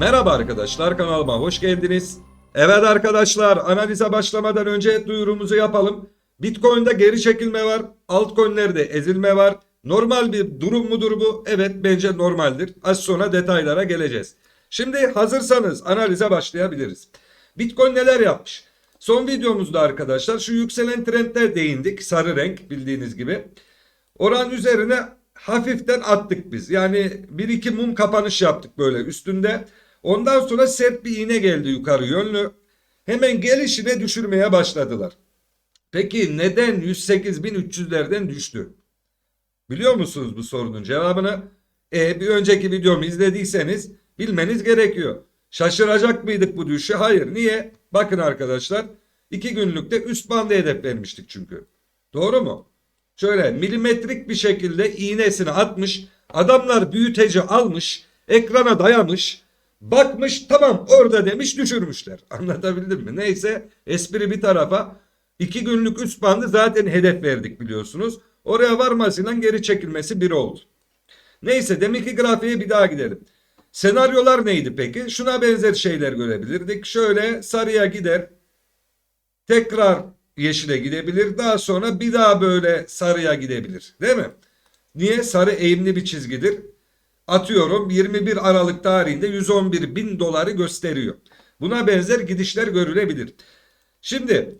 Merhaba arkadaşlar kanalıma hoş geldiniz. Evet arkadaşlar analize başlamadan önce duyurumuzu yapalım. Bitcoin'de geri çekilme var. Altcoin'lerde ezilme var. Normal bir durum mudur bu? Evet bence normaldir. Az sonra detaylara geleceğiz. Şimdi hazırsanız analize başlayabiliriz. Bitcoin neler yapmış? Son videomuzda arkadaşlar şu yükselen trendler değindik. Sarı renk bildiğiniz gibi. Oran üzerine hafiften attık biz. Yani bir iki mum kapanış yaptık böyle üstünde. Ondan sonra sert bir iğne geldi yukarı yönlü. Hemen gelişine düşürmeye başladılar. Peki neden 108.300'lerden düştü? Biliyor musunuz bu sorunun cevabını? E, bir önceki videomu izlediyseniz bilmeniz gerekiyor. Şaşıracak mıydık bu düşüşe? Hayır. Niye? Bakın arkadaşlar. iki günlükte üst bandı hedef vermiştik çünkü. Doğru mu? Şöyle milimetrik bir şekilde iğnesini atmış. Adamlar büyüteci almış. Ekrana dayamış. Bakmış tamam orada demiş düşürmüşler. Anlatabildim mi? Neyse espri bir tarafa. iki günlük üst bandı zaten hedef verdik biliyorsunuz. Oraya varmasıyla geri çekilmesi bir oldu. Neyse demek ki grafiğe bir daha gidelim. Senaryolar neydi peki? Şuna benzer şeyler görebilirdik. Şöyle sarıya gider. Tekrar yeşile gidebilir. Daha sonra bir daha böyle sarıya gidebilir. Değil mi? Niye? Sarı eğimli bir çizgidir. Atıyorum 21 Aralık tarihinde 111 bin doları gösteriyor. Buna benzer gidişler görülebilir. Şimdi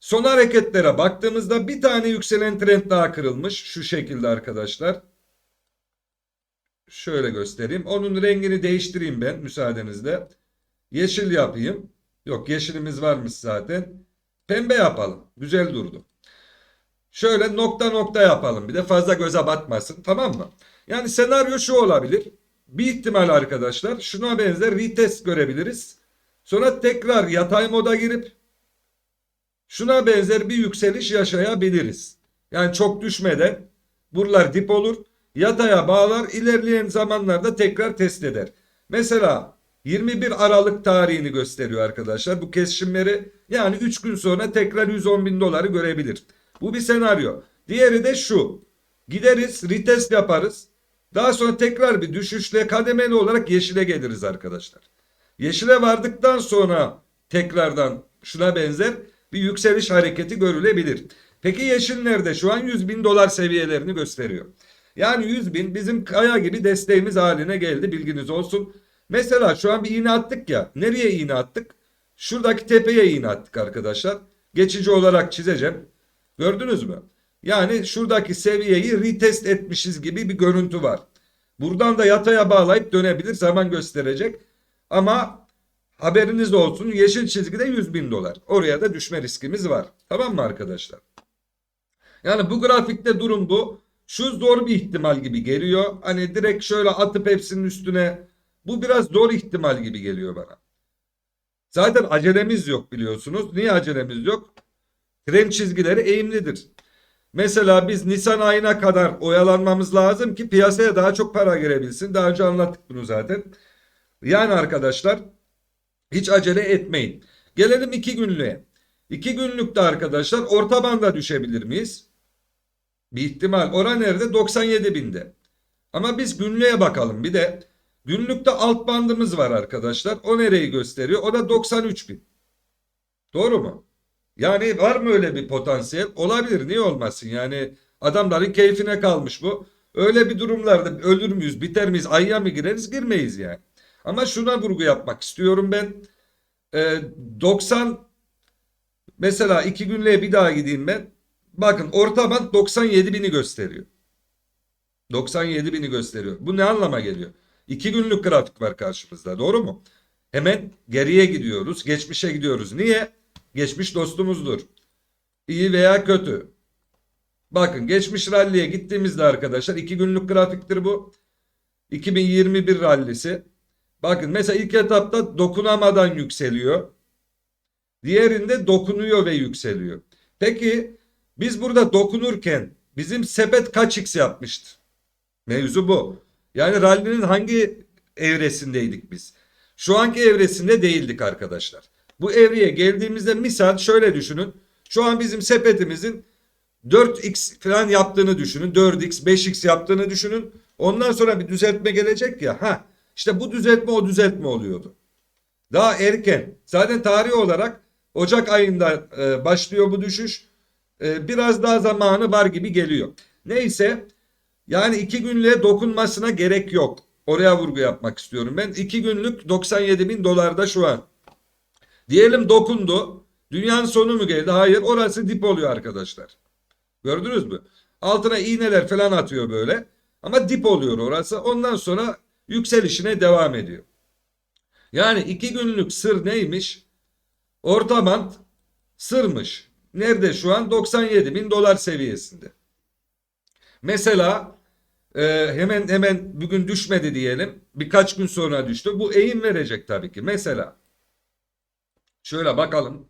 son hareketlere baktığımızda bir tane yükselen trend daha kırılmış. Şu şekilde arkadaşlar. Şöyle göstereyim. Onun rengini değiştireyim ben müsaadenizle. Yeşil yapayım. Yok yeşilimiz varmış zaten. Pembe yapalım. Güzel durdu. Şöyle nokta nokta yapalım. Bir de fazla göze batmasın. Tamam mı? Yani senaryo şu olabilir. Bir ihtimal arkadaşlar. Şuna benzer retest görebiliriz. Sonra tekrar yatay moda girip şuna benzer bir yükseliş yaşayabiliriz. Yani çok düşmeden buralar dip olur. Yataya bağlar ilerleyen zamanlarda tekrar test eder. Mesela 21 Aralık tarihini gösteriyor arkadaşlar. Bu kesişimleri yani 3 gün sonra tekrar 110 bin doları görebilir. Bu bir senaryo. Diğeri de şu. Gideriz retest yaparız. Daha sonra tekrar bir düşüşle kademeli olarak yeşile geliriz arkadaşlar. Yeşile vardıktan sonra tekrardan şuna benzer bir yükseliş hareketi görülebilir. Peki yeşil nerede? Şu an 100 bin dolar seviyelerini gösteriyor. Yani 100 bin bizim kaya gibi desteğimiz haline geldi bilginiz olsun. Mesela şu an bir iğne attık ya. Nereye iğne attık? Şuradaki tepeye iğne attık arkadaşlar. Geçici olarak çizeceğim. Gördünüz mü? Yani şuradaki seviyeyi retest etmişiz gibi bir görüntü var. Buradan da yataya bağlayıp dönebilir zaman gösterecek. Ama haberiniz olsun yeşil çizgide 100 bin dolar. Oraya da düşme riskimiz var. Tamam mı arkadaşlar? Yani bu grafikte durum bu. Şu zor bir ihtimal gibi geliyor. Hani direkt şöyle atıp hepsinin üstüne. Bu biraz zor ihtimal gibi geliyor bana. Zaten acelemiz yok biliyorsunuz. Niye acelemiz yok? Trend çizgileri eğimlidir. Mesela biz Nisan ayına kadar oyalanmamız lazım ki piyasaya daha çok para girebilsin. Daha önce anlattık bunu zaten. Yani arkadaşlar hiç acele etmeyin. Gelelim iki günlüğe. İki günlükte arkadaşlar orta banda düşebilir miyiz? Bir ihtimal. Oran nerede? 97 binde. Ama biz günlüğe bakalım. Bir de günlükte alt bandımız var arkadaşlar. O nereyi gösteriyor? O da 93 bin. Doğru mu? Yani var mı öyle bir potansiyel? Olabilir. Niye olmasın? Yani adamların keyfine kalmış bu. Öyle bir durumlarda ölür müyüz, biter miyiz, ayya mı gireriz, girmeyiz yani. Ama şuna vurgu yapmak istiyorum ben. Ee, 90 mesela iki günlüğe bir daha gideyim ben. Bakın orta band 97 bini gösteriyor. 97 bini gösteriyor. Bu ne anlama geliyor? İki günlük grafik var karşımızda doğru mu? Hemen geriye gidiyoruz. Geçmişe gidiyoruz. Niye? Geçmiş dostumuzdur. İyi veya kötü. Bakın geçmiş ralliye gittiğimizde arkadaşlar iki günlük grafiktir bu. 2021 rallisi. Bakın mesela ilk etapta dokunamadan yükseliyor. Diğerinde dokunuyor ve yükseliyor. Peki biz burada dokunurken bizim sepet kaç x yapmıştı? Mevzu bu. Yani rallinin hangi evresindeydik biz? Şu anki evresinde değildik arkadaşlar. Bu evreye geldiğimizde misal şöyle düşünün. Şu an bizim sepetimizin 4x falan yaptığını düşünün. 4x, 5x yaptığını düşünün. Ondan sonra bir düzeltme gelecek ya. Ha, İşte bu düzeltme o düzeltme oluyordu. Daha erken. Zaten tarih olarak Ocak ayında e, başlıyor bu düşüş. E, biraz daha zamanı var gibi geliyor. Neyse yani iki günlüğe dokunmasına gerek yok. Oraya vurgu yapmak istiyorum. Ben iki günlük 97 bin dolarda şu an. Diyelim dokundu. Dünyanın sonu mu geldi? Hayır. Orası dip oluyor arkadaşlar. Gördünüz mü? Altına iğneler falan atıyor böyle. Ama dip oluyor orası. Ondan sonra yükselişine devam ediyor. Yani iki günlük sır neymiş? Orta band sırmış. Nerede şu an? 97 bin dolar seviyesinde. Mesela e, hemen hemen bugün düşmedi diyelim. Birkaç gün sonra düştü. Bu eğim verecek tabii ki. Mesela şöyle bakalım.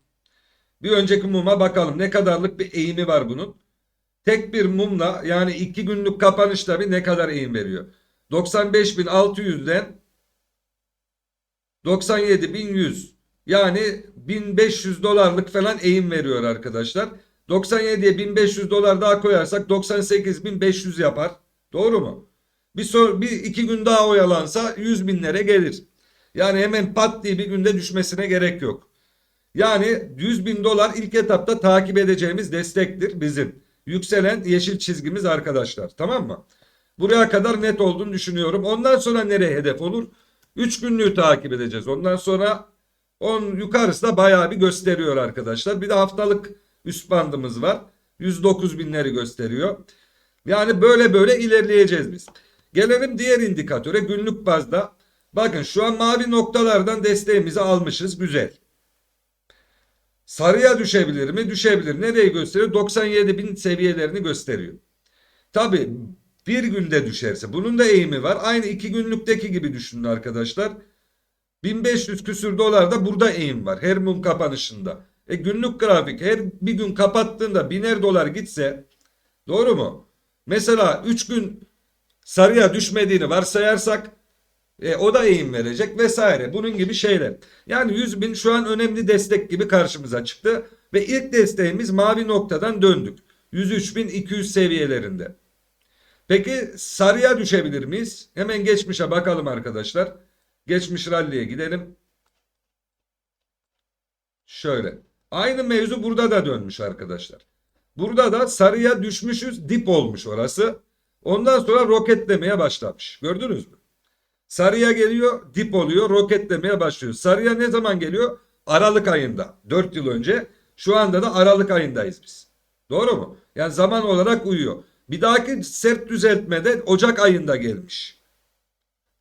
Bir önceki muma bakalım. Ne kadarlık bir eğimi var bunun. Tek bir mumla yani iki günlük kapanış tabii ne kadar eğim veriyor. 95.600'den 97.100 yani 1500 dolarlık falan eğim veriyor arkadaşlar. 97'ye 1500 dolar daha koyarsak 98.500 yapar. Doğru mu? Bir, sor, bir iki gün daha oyalansa 100 binlere gelir. Yani hemen pat diye bir günde düşmesine gerek yok. Yani 100 bin dolar ilk etapta takip edeceğimiz destektir bizim. Yükselen yeşil çizgimiz arkadaşlar. Tamam mı? Buraya kadar net olduğunu düşünüyorum. Ondan sonra nereye hedef olur? 3 günlüğü takip edeceğiz. Ondan sonra onun yukarısı da bayağı bir gösteriyor arkadaşlar. Bir de haftalık üst bandımız var. 109 binleri gösteriyor. Yani böyle böyle ilerleyeceğiz biz. Gelelim diğer indikatöre günlük bazda. Bakın şu an mavi noktalardan desteğimizi almışız. Güzel. Sarıya düşebilir mi? Düşebilir. Nereyi gösteriyor? 97 bin seviyelerini gösteriyor. Tabi bir günde düşerse bunun da eğimi var. Aynı iki günlükteki gibi düşünün arkadaşlar. 1500 küsür dolar da burada eğim var. Her mum kapanışında. E günlük grafik her bir gün kapattığında biner dolar gitse doğru mu? Mesela 3 gün sarıya düşmediğini varsayarsak e, o da eğim verecek vesaire. Bunun gibi şeyler. Yani 100 bin şu an önemli destek gibi karşımıza çıktı. Ve ilk desteğimiz mavi noktadan döndük. 103.200 seviyelerinde. Peki sarıya düşebilir miyiz? Hemen geçmişe bakalım arkadaşlar. Geçmiş ralliye gidelim. Şöyle. Aynı mevzu burada da dönmüş arkadaşlar. Burada da sarıya düşmüşüz. Dip olmuş orası. Ondan sonra roketlemeye başlamış. Gördünüz mü? Sarıya geliyor, dip oluyor, roketlemeye başlıyor. Sarıya ne zaman geliyor? Aralık ayında. 4 yıl önce. Şu anda da Aralık ayındayız biz. Doğru mu? Yani zaman olarak uyuyor. Bir dahaki sert düzeltmede Ocak ayında gelmiş.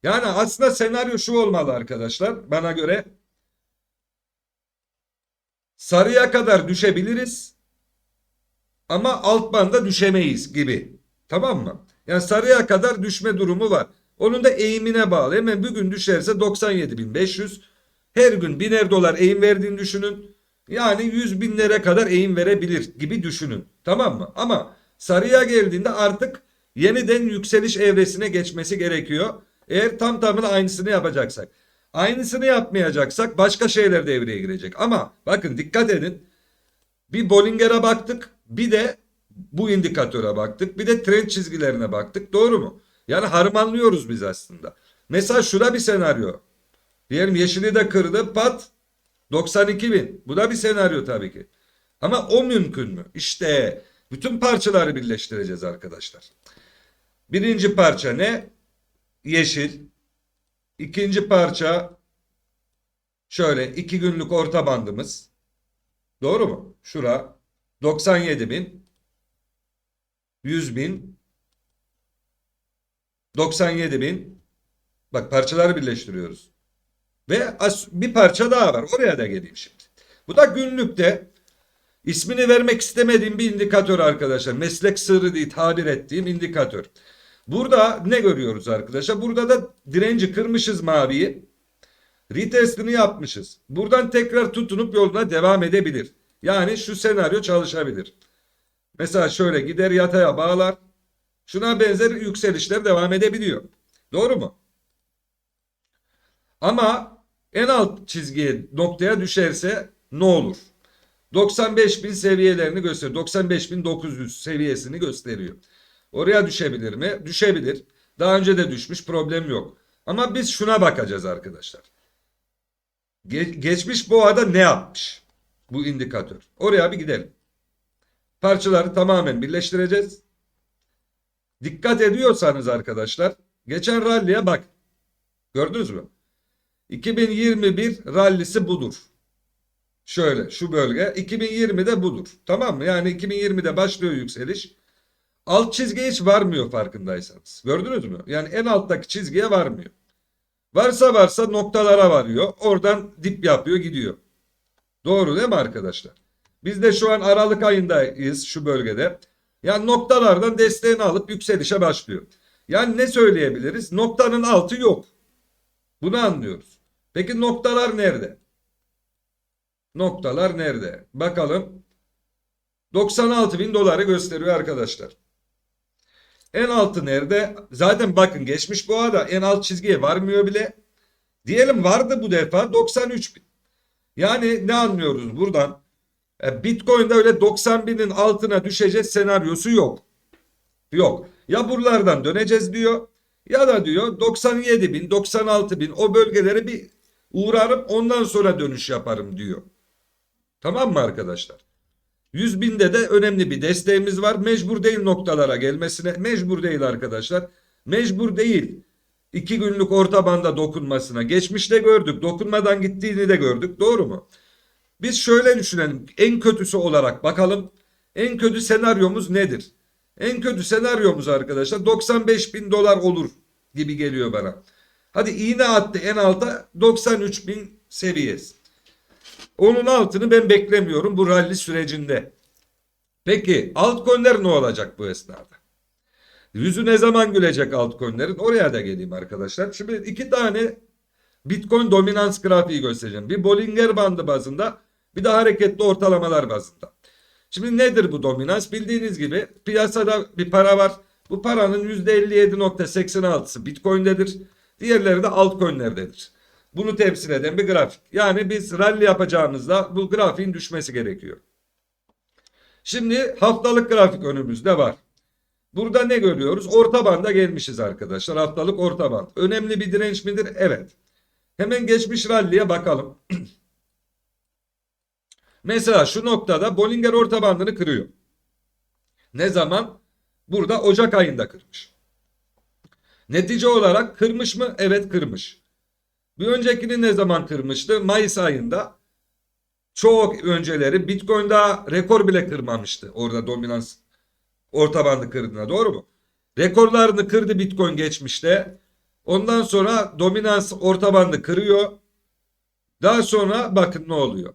Yani aslında senaryo şu olmalı arkadaşlar. Bana göre sarıya kadar düşebiliriz ama alt banda düşemeyiz gibi. Tamam mı? Yani sarıya kadar düşme durumu var. Onun da eğimine bağlı. Hemen bir gün düşerse 97.500. Her gün biner dolar eğim verdiğini düşünün. Yani 100 binlere kadar eğim verebilir gibi düşünün. Tamam mı? Ama sarıya geldiğinde artık yeniden yükseliş evresine geçmesi gerekiyor. Eğer tam tamına aynısını yapacaksak. Aynısını yapmayacaksak başka şeyler devreye girecek. Ama bakın dikkat edin. Bir Bollinger'e baktık. Bir de bu indikatöre baktık. Bir de trend çizgilerine baktık. Doğru mu? Yani harmanlıyoruz biz aslında. Mesela şura bir senaryo. Diyelim yeşili de kırdı pat 92 bin. Bu da bir senaryo tabii ki. Ama o mümkün mü? İşte bütün parçaları birleştireceğiz arkadaşlar. Birinci parça ne? Yeşil. İkinci parça şöyle iki günlük orta bandımız. Doğru mu? Şura 97 bin. 100 bin. 97 bin. Bak parçaları birleştiriyoruz. Ve bir parça daha var. Oraya da geleyim şimdi. Bu da günlükte ismini vermek istemediğim bir indikatör arkadaşlar. Meslek sırrı diye tabir ettiğim indikatör. Burada ne görüyoruz arkadaşlar? Burada da direnci kırmışız maviyi. Retestini yapmışız. Buradan tekrar tutunup yoluna devam edebilir. Yani şu senaryo çalışabilir. Mesela şöyle gider yataya bağlar. Şuna benzer yükselişler devam edebiliyor. Doğru mu? Ama en alt çizgiye noktaya düşerse ne olur? 95.000 seviyelerini gösteriyor. 95.900 seviyesini gösteriyor. Oraya düşebilir mi? Düşebilir. Daha önce de düşmüş problem yok. Ama biz şuna bakacağız arkadaşlar. Ge- geçmiş boğada ne yapmış? Bu indikatör. Oraya bir gidelim. Parçaları tamamen birleştireceğiz. Dikkat ediyorsanız arkadaşlar geçen ralliye bak. Gördünüz mü? 2021 rallisi budur. Şöyle şu bölge 2020'de budur. Tamam mı? Yani 2020'de başlıyor yükseliş. Alt çizgiye hiç varmıyor farkındaysanız. Gördünüz mü? Yani en alttaki çizgiye varmıyor. Varsa varsa noktalara varıyor. Oradan dip yapıyor gidiyor. Doğru değil mi arkadaşlar? Biz de şu an Aralık ayındayız şu bölgede. Yani noktalardan desteğini alıp yükselişe başlıyor. Yani ne söyleyebiliriz? Noktanın altı yok. Bunu anlıyoruz. Peki noktalar nerede? Noktalar nerede? Bakalım. 96 bin doları gösteriyor arkadaşlar. En altı nerede? Zaten bakın geçmiş bu arada en alt çizgiye varmıyor bile. Diyelim vardı bu defa 93 bin. Yani ne anlıyoruz buradan? E, Bitcoin'de öyle 90 binin altına düşeceğiz senaryosu yok. Yok. Ya buralardan döneceğiz diyor ya da diyor 97 bin 96 bin o bölgelere bir uğrarım ondan sonra dönüş yaparım diyor. Tamam mı arkadaşlar? 100 binde de önemli bir desteğimiz var. Mecbur değil noktalara gelmesine. Mecbur değil arkadaşlar. Mecbur değil. İki günlük orta banda dokunmasına. Geçmişte gördük. Dokunmadan gittiğini de gördük. Doğru mu? Biz şöyle düşünelim. En kötüsü olarak bakalım. En kötü senaryomuz nedir? En kötü senaryomuz arkadaşlar 95 bin dolar olur gibi geliyor bana. Hadi iğne attı en alta 93 bin seviyesi. Onun altını ben beklemiyorum bu rally sürecinde. Peki altcoin'ler ne olacak bu esnada? Yüzü ne zaman gülecek altcoin'lerin? Oraya da geleyim arkadaşlar. Şimdi iki tane Bitcoin dominans grafiği göstereceğim. Bir Bollinger bandı bazında bir de hareketli ortalamalar bazında. Şimdi nedir bu dominans? Bildiğiniz gibi piyasada bir para var. Bu paranın %57.86'sı Bitcoin'dedir. Diğerleri de altcoin'lerdedir. Bunu temsil eden bir grafik. Yani biz rally yapacağımızda bu grafiğin düşmesi gerekiyor. Şimdi haftalık grafik önümüzde var. Burada ne görüyoruz? Orta banda gelmişiz arkadaşlar. Haftalık orta band. Önemli bir direnç midir? Evet. Hemen geçmiş rally'e bakalım. Mesela şu noktada Bollinger orta bandını kırıyor. Ne zaman? Burada Ocak ayında kırmış. Netice olarak kırmış mı? Evet kırmış. Bir öncekini ne zaman kırmıştı? Mayıs ayında. Çok önceleri Bitcoin daha rekor bile kırmamıştı. Orada dominans orta bandı kırdığına doğru mu? Rekorlarını kırdı Bitcoin geçmişte. Ondan sonra dominans orta bandı kırıyor. Daha sonra bakın ne oluyor.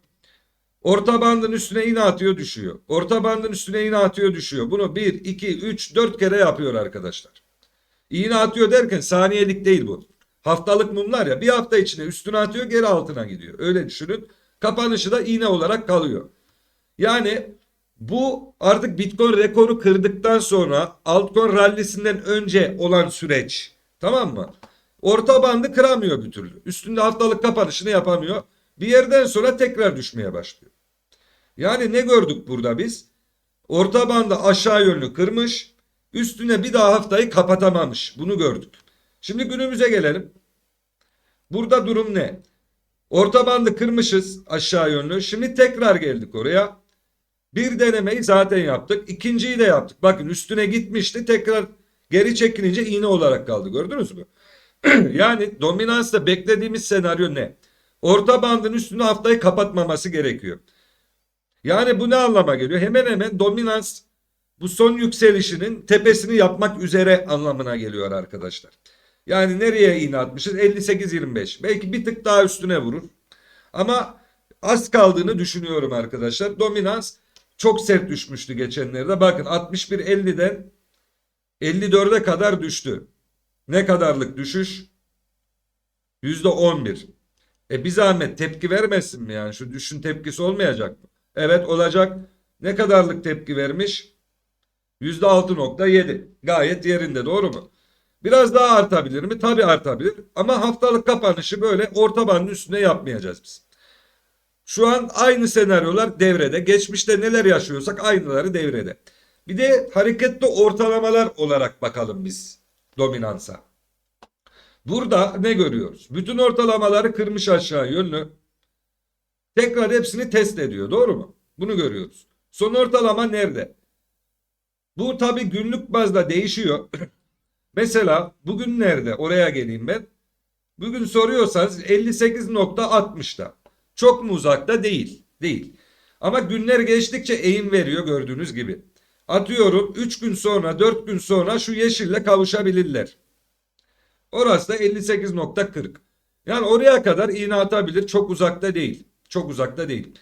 Orta bandın üstüne iğne atıyor düşüyor. Orta bandın üstüne iğne atıyor düşüyor. Bunu 1, 2, 3, 4 kere yapıyor arkadaşlar. İğne atıyor derken saniyelik değil bu. Haftalık mumlar ya bir hafta içine üstüne atıyor geri altına gidiyor. Öyle düşünün. Kapanışı da iğne olarak kalıyor. Yani bu artık Bitcoin rekoru kırdıktan sonra altcoin rallisinden önce olan süreç. Tamam mı? Orta bandı kıramıyor bir türlü. Üstünde haftalık kapanışını yapamıyor. Bir yerden sonra tekrar düşmeye başlıyor. Yani ne gördük burada biz? Orta bandı aşağı yönlü kırmış. Üstüne bir daha haftayı kapatamamış. Bunu gördük. Şimdi günümüze gelelim. Burada durum ne? Orta bandı kırmışız aşağı yönlü. Şimdi tekrar geldik oraya. Bir denemeyi zaten yaptık. İkinciyi de yaptık. Bakın üstüne gitmişti. Tekrar geri çekilince iğne olarak kaldı. Gördünüz mü? yani dominansta beklediğimiz senaryo ne? Orta bandın üstünü haftayı kapatmaması gerekiyor. Yani bu ne anlama geliyor? Hemen hemen dominans bu son yükselişinin tepesini yapmak üzere anlamına geliyor arkadaşlar. Yani nereye iğne atmışız? 58-25. Belki bir tık daha üstüne vurur. Ama az kaldığını düşünüyorum arkadaşlar. Dominans çok sert düşmüştü geçenlerde. Bakın 61-50'den 54'e kadar düştü. Ne kadarlık düşüş? %11. E bir zahmet tepki vermesin mi yani? Şu düşün tepkisi olmayacak mı? Evet olacak. Ne kadarlık tepki vermiş? %6.7. Gayet yerinde doğru mu? Biraz daha artabilir mi? Tabii artabilir. Ama haftalık kapanışı böyle orta bandın üstüne yapmayacağız biz. Şu an aynı senaryolar devrede. Geçmişte neler yaşıyorsak aynıları devrede. Bir de hareketli ortalamalar olarak bakalım biz dominansa. Burada ne görüyoruz? Bütün ortalamaları kırmış aşağı yönlü. Tekrar hepsini test ediyor. Doğru mu? Bunu görüyoruz. Son ortalama nerede? Bu tabi günlük bazda değişiyor. Mesela bugün nerede? Oraya geleyim ben. Bugün soruyorsanız 58.60'da. Çok mu uzakta? Değil. Değil. Ama günler geçtikçe eğim veriyor gördüğünüz gibi. Atıyorum 3 gün sonra 4 gün sonra şu yeşille kavuşabilirler. Orası da 58.40. Yani oraya kadar iğne atabilir. Çok uzakta değil. Çok uzakta değil.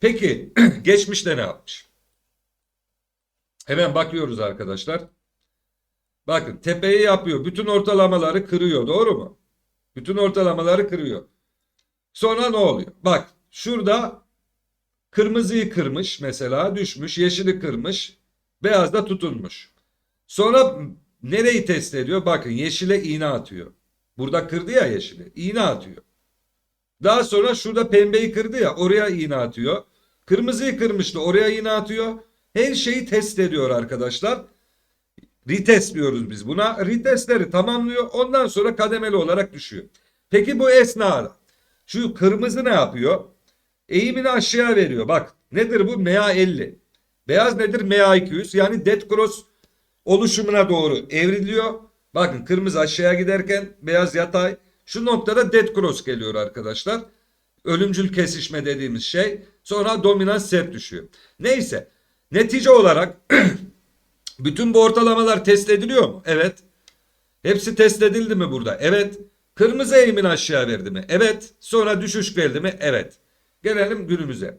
Peki geçmişte ne yapmış? Hemen bakıyoruz arkadaşlar. Bakın tepeyi yapıyor. Bütün ortalamaları kırıyor. Doğru mu? Bütün ortalamaları kırıyor. Sonra ne oluyor? Bak şurada kırmızıyı kırmış mesela düşmüş. Yeşili kırmış. Beyaz da tutunmuş. Sonra nereyi test ediyor? Bakın yeşile iğne atıyor. Burada kırdı ya yeşili. İğne atıyor. Daha sonra şurada pembeyi kırdı ya oraya iğne atıyor. Kırmızıyı kırmıştı oraya iğne atıyor. Her şeyi test ediyor arkadaşlar. Retest diyoruz biz buna. Retestleri tamamlıyor. Ondan sonra kademeli olarak düşüyor. Peki bu esnada şu kırmızı ne yapıyor? Eğimini aşağıya veriyor. Bak nedir bu? MA 50. Beyaz nedir? MA 200. Yani dead cross oluşumuna doğru evriliyor. Bakın kırmızı aşağıya giderken beyaz yatay. Şu noktada dead cross geliyor arkadaşlar. Ölümcül kesişme dediğimiz şey. Sonra dominans sert düşüyor. Neyse. Netice olarak bütün bu ortalamalar test ediliyor mu? Evet. Hepsi test edildi mi burada? Evet. Kırmızı eğimini aşağı verdi mi? Evet. Sonra düşüş geldi mi? Evet. Gelelim günümüze.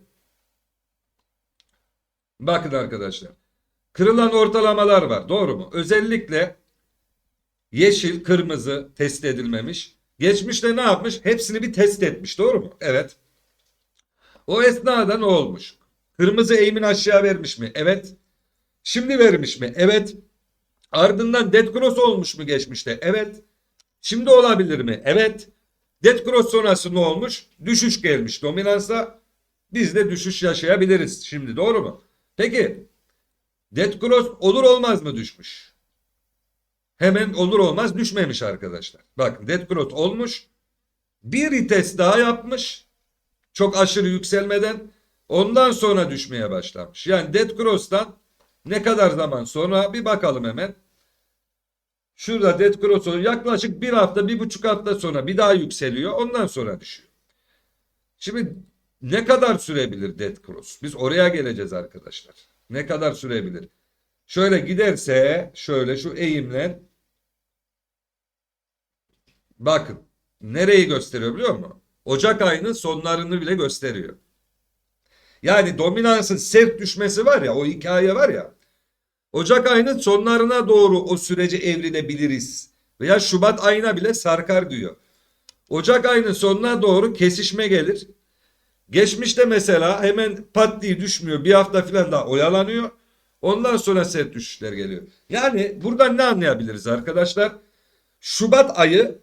Bakın arkadaşlar. Kırılan ortalamalar var. Doğru mu? Özellikle yeşil, kırmızı test edilmemiş. Geçmişte ne yapmış? Hepsini bir test etmiş. Doğru mu? Evet. O esnada ne olmuş? Kırmızı eğimini aşağı vermiş mi? Evet. Şimdi vermiş mi? Evet. Ardından dead cross olmuş mu geçmişte? Evet. Şimdi olabilir mi? Evet. Dead cross sonrası ne olmuş? Düşüş gelmiş dominansa. Biz de düşüş yaşayabiliriz şimdi doğru mu? Peki Dead cross olur olmaz mı düşmüş? Hemen olur olmaz düşmemiş arkadaşlar. Bakın dead cross olmuş. Bir retest daha yapmış. Çok aşırı yükselmeden ondan sonra düşmeye başlamış. Yani dead cross'tan ne kadar zaman sonra bir bakalım hemen. Şurada dead cross oluyor. Yaklaşık bir hafta, bir buçuk hafta sonra bir daha yükseliyor. Ondan sonra düşüyor. Şimdi ne kadar sürebilir dead cross? Biz oraya geleceğiz arkadaşlar. Ne kadar sürebilir? Şöyle giderse şöyle şu eğimle bakın nereyi gösteriyor biliyor musun? Ocak ayının sonlarını bile gösteriyor. Yani dominansın sert düşmesi var ya o hikaye var ya Ocak ayının sonlarına doğru o süreci evrilebiliriz. Veya Şubat ayına bile sarkar diyor. Ocak ayının sonuna doğru kesişme gelir. Geçmişte mesela hemen pat diye düşmüyor. Bir hafta falan daha oyalanıyor. Ondan sonra sert düşüşler geliyor. Yani buradan ne anlayabiliriz arkadaşlar? Şubat ayı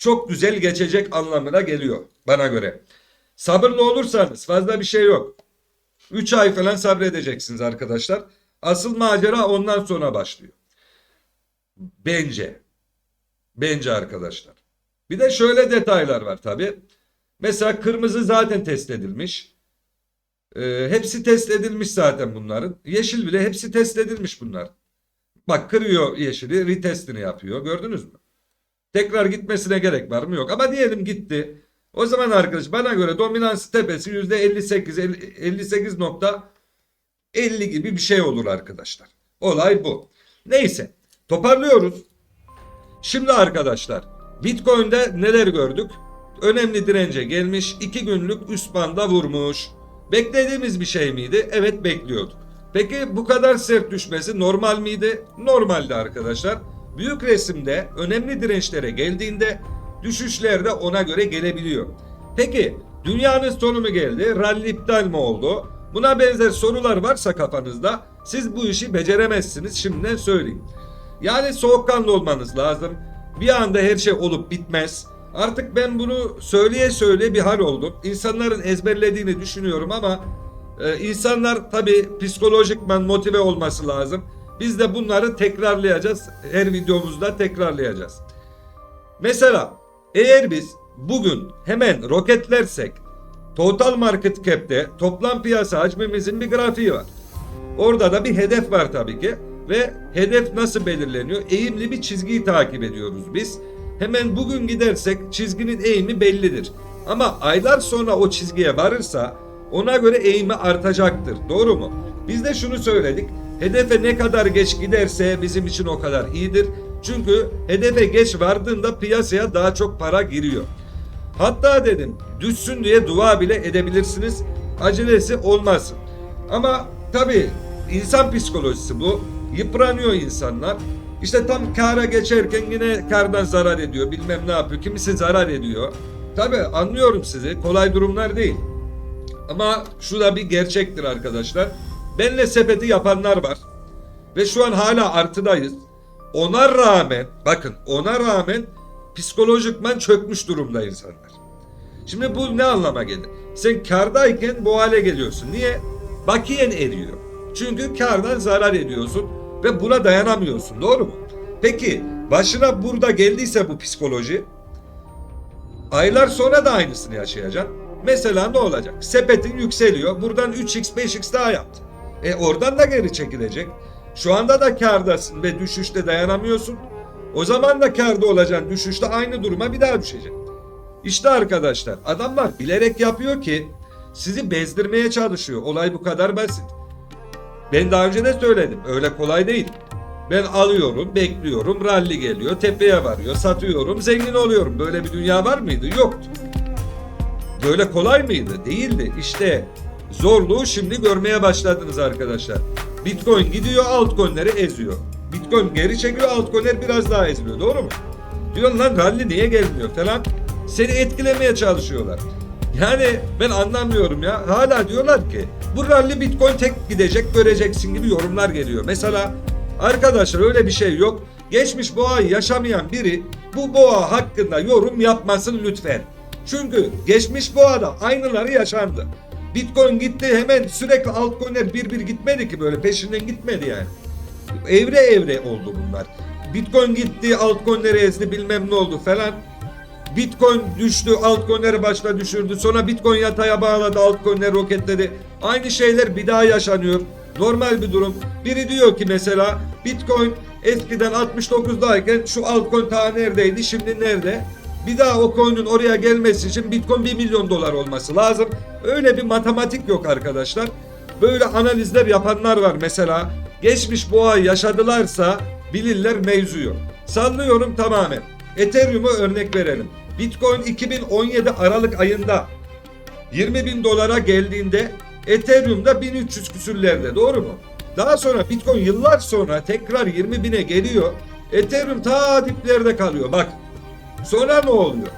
çok güzel geçecek anlamına geliyor bana göre. Sabırlı olursanız fazla bir şey yok. 3 ay falan sabredeceksiniz arkadaşlar. Asıl macera ondan sonra başlıyor. Bence. Bence arkadaşlar. Bir de şöyle detaylar var tabi. Mesela kırmızı zaten test edilmiş. Ee, hepsi test edilmiş zaten bunların. Yeşil bile hepsi test edilmiş bunlar. Bak kırıyor yeşili retestini yapıyor. Gördünüz mü? Tekrar gitmesine gerek var mı? Yok. Ama diyelim gitti. O zaman arkadaş bana göre dominans tepesi %58 58.50 gibi bir şey olur arkadaşlar. Olay bu. Neyse toparlıyoruz. Şimdi arkadaşlar Bitcoin'de neler gördük? Önemli dirence gelmiş. 2 günlük üst banda vurmuş. Beklediğimiz bir şey miydi? Evet bekliyorduk. Peki bu kadar sert düşmesi normal miydi? Normaldi arkadaşlar. Büyük resimde önemli dirençlere geldiğinde düşüşler de ona göre gelebiliyor. Peki dünyanın sonu mu geldi? Rally iptal mi oldu? Buna benzer sorular varsa kafanızda siz bu işi beceremezsiniz şimdiden söyleyeyim. Yani soğukkanlı olmanız lazım. Bir anda her şey olup bitmez. Artık ben bunu söyleye söyleye bir hal oldum. İnsanların ezberlediğini düşünüyorum ama e, insanlar tabi psikolojikman motive olması lazım. Biz de bunları tekrarlayacağız. Her videomuzda tekrarlayacağız. Mesela eğer biz bugün hemen roketlersek Total Market Cap'te toplam piyasa hacmimizin bir grafiği var. Orada da bir hedef var tabii ki ve hedef nasıl belirleniyor? Eğimli bir çizgiyi takip ediyoruz biz. Hemen bugün gidersek çizginin eğimi bellidir. Ama aylar sonra o çizgiye varırsa ona göre eğimi artacaktır. Doğru mu? Biz de şunu söyledik. Hedefe ne kadar geç giderse bizim için o kadar iyidir. Çünkü hedefe geç vardığında piyasaya daha çok para giriyor. Hatta dedim düşsün diye dua bile edebilirsiniz. Acelesi olmasın. Ama tabii insan psikolojisi bu. Yıpranıyor insanlar. İşte tam kara geçerken yine kardan zarar ediyor. Bilmem ne yapıyor. Kimisi zarar ediyor. Tabii anlıyorum sizi. Kolay durumlar değil. Ama şu da bir gerçektir arkadaşlar. Benle sepeti yapanlar var. Ve şu an hala artıdayız. Ona rağmen bakın ona rağmen psikolojikman çökmüş durumda insanlar. Şimdi bu ne anlama gelir? Sen kardayken bu hale geliyorsun. Niye? Bakiyen eriyor. Çünkü kardan zarar ediyorsun ve buna dayanamıyorsun. Doğru mu? Peki başına burada geldiyse bu psikoloji aylar sonra da aynısını yaşayacaksın. Mesela ne olacak? Sepetin yükseliyor. Buradan 3x 5x daha yaptı. E oradan da geri çekilecek. Şu anda da kardasın ve düşüşte dayanamıyorsun. O zaman da karda olacaksın. Düşüşte aynı duruma bir daha düşecek. İşte arkadaşlar adamlar bilerek yapıyor ki sizi bezdirmeye çalışıyor. Olay bu kadar basit. Ben daha önce de söyledim. Öyle kolay değil. Ben alıyorum, bekliyorum, ralli geliyor, tepeye varıyor, satıyorum, zengin oluyorum. Böyle bir dünya var mıydı? Yoktu. Böyle kolay mıydı? Değildi. İşte zorluğu şimdi görmeye başladınız arkadaşlar. Bitcoin gidiyor, altcoin'leri eziyor. Bitcoin geri çekiyor, altcoin'ler biraz daha eziliyor. Doğru mu? Diyor lan ralli niye gelmiyor falan. Seni etkilemeye çalışıyorlar. Yani ben anlamıyorum ya. Hala diyorlar ki bu ralli Bitcoin tek gidecek göreceksin gibi yorumlar geliyor. Mesela arkadaşlar öyle bir şey yok. Geçmiş boğayı yaşamayan biri bu boğa hakkında yorum yapmasın lütfen. Çünkü geçmiş boğada aynıları yaşandı. Bitcoin gitti hemen sürekli altcoin'ler bir bir gitmedi ki böyle peşinden gitmedi yani. Evre evre oldu bunlar. Bitcoin gitti altcoin'leri ezdi bilmem ne oldu falan. Bitcoin düştü, altcoin'leri başta düşürdü. Sonra Bitcoin yataya bağladı, altcoin'leri roketledi. Aynı şeyler bir daha yaşanıyor. Normal bir durum. Biri diyor ki mesela Bitcoin eskiden 69'dayken şu altcoin ta neredeydi, şimdi nerede? Bir daha o coin'in oraya gelmesi için Bitcoin 1 milyon dolar olması lazım. Öyle bir matematik yok arkadaşlar. Böyle analizler yapanlar var mesela. Geçmiş boğa yaşadılarsa bilirler mevzuyu. Sallıyorum tamamen. Ethereum'u örnek verelim. Bitcoin 2017 Aralık ayında 20 bin dolara geldiğinde Ethereum'da 1300 küsürlerde doğru mu? Daha sonra Bitcoin yıllar sonra tekrar 20 bine geliyor. Ethereum ta diplerde kalıyor bak. Sonra ne oluyor?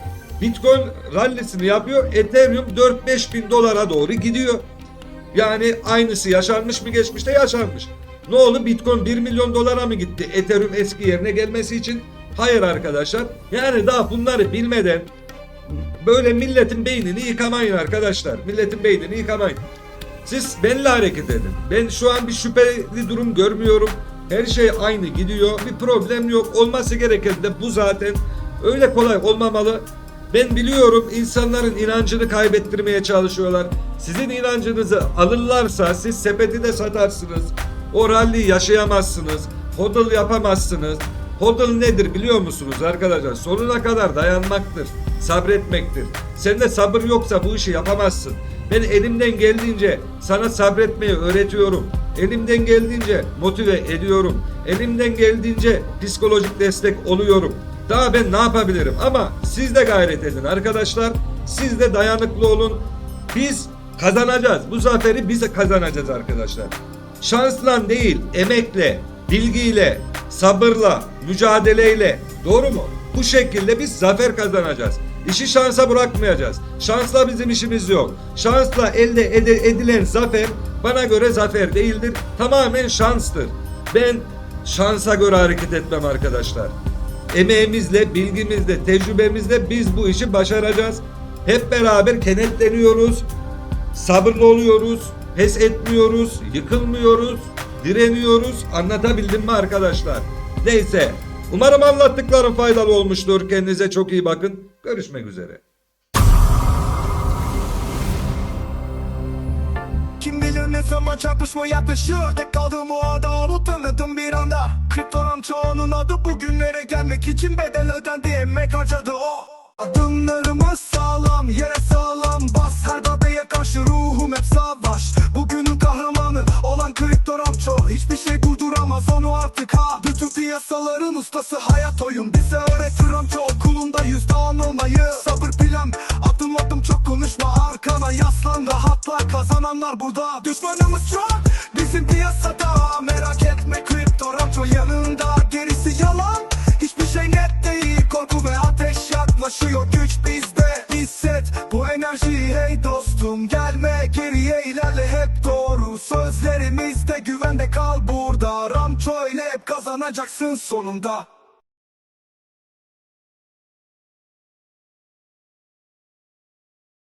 Bitcoin rallisini yapıyor. Ethereum 4-5 bin dolara doğru gidiyor. Yani aynısı yaşanmış mı geçmişte yaşanmış. Ne oldu? Bitcoin 1 milyon dolara mı gitti? Ethereum eski yerine gelmesi için? Hayır arkadaşlar. Yani daha bunları bilmeden böyle milletin beynini yıkamayın arkadaşlar. Milletin beynini yıkamayın. Siz belli hareket edin. Ben şu an bir şüpheli durum görmüyorum. Her şey aynı gidiyor. Bir problem yok. Olması gereken de bu zaten. Öyle kolay olmamalı. Ben biliyorum insanların inancını kaybettirmeye çalışıyorlar. Sizin inancınızı alırlarsa siz sepeti de satarsınız. O ralliyi yaşayamazsınız. Hodl yapamazsınız. Hodl nedir biliyor musunuz arkadaşlar? Sonuna kadar dayanmaktır. Sabretmektir. Sende sabır yoksa bu işi yapamazsın. Ben elimden geldiğince sana sabretmeyi öğretiyorum. Elimden geldiğince motive ediyorum. Elimden geldiğince psikolojik destek oluyorum. Daha ben ne yapabilirim? Ama siz de gayret edin arkadaşlar. Siz de dayanıklı olun. Biz kazanacağız. Bu zaferi biz kazanacağız arkadaşlar. Şansla değil, emekle, bilgiyle, sabırla, mücadeleyle. Doğru mu? Bu şekilde biz zafer kazanacağız. İşi şansa bırakmayacağız. Şansla bizim işimiz yok. Şansla elde edilen zafer bana göre zafer değildir. Tamamen şanstır. Ben şansa göre hareket etmem arkadaşlar. Emeğimizle, bilgimizle, tecrübemizle biz bu işi başaracağız. Hep beraber kenetleniyoruz. Sabırlı oluyoruz. Pes etmiyoruz. Yıkılmıyoruz. Direniyoruz. Anlatabildim mi arkadaşlar? Neyse. Umarım anlattıklarım faydalı olmuştur. Kendinize çok iyi bakın. Görüşmek üzere. Kim bilir ne zaman çarpışma yaklaşıyor. Tek kaldığım o ada onu tanıdım bir anda. Kriptonam çoğunun adı bugünlere gelmek için bedel ödendi. Emek harcadı o. Adımlarımız sağlam yere sağlam bas. Her darbeye karşı ruhum hep savaş. Bugünün kahramanı olan kriptonam çoğu. Hiçbir şey durduramaz onu artık ha. Bütün piyasaların ustası hayat oyun. Bize kazananlar burada. Düşmanımız çok. Bizim piyasada. Merak etme kripto rapço yanında. Gerisi yalan. Hiçbir şey net değil. Korku ve ateş yaklaşıyor. Güç bizde. Hisset bu enerjiyi. Hey dostum Gelme geriye. İlerle hep doğru. Sözlerimizde güvende kal burada. Ramço ile hep kazanacaksın sonunda